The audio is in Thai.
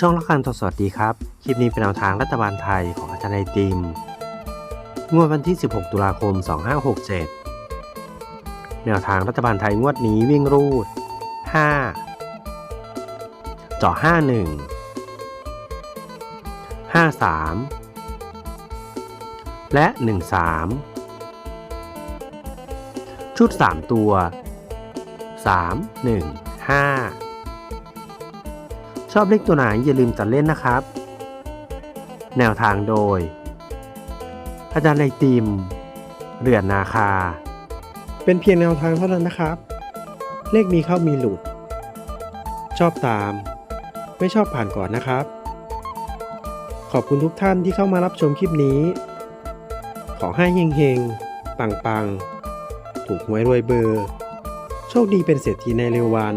ช่องละคันตัวสวัสดีครับ คลิปนี้เป็นแนวทางรัฐบาลไทยของอาจารย์ไอติม งวดวันที่ 16 ตุลาคม 2567 แนวทางรัฐบาลไทยงวดนี้วิ่งรูด 5 เจาะ51 53 และ 13 ชุด 3 ตัว 3 1 5 ชอบเลขตัวไหนอย่าลืมตัดเล่นนะครับ แนวทางโดย อาจารย์ไอติม เรือนนาคา เป็นเพียงแนวทางเท่านั้นนะครับ เลขมีเข้ามีหลุด ชอบตาม ไม่ชอบผ่านก่อนนะครับ ขอบคุณทุกท่านที่เข้ามารับชมคลิปนี้ ขอให้เฮงๆ ปังๆ ถูกหวยรวยเบอร์ โชคดีเป็นเศรษฐีในเร็ววัน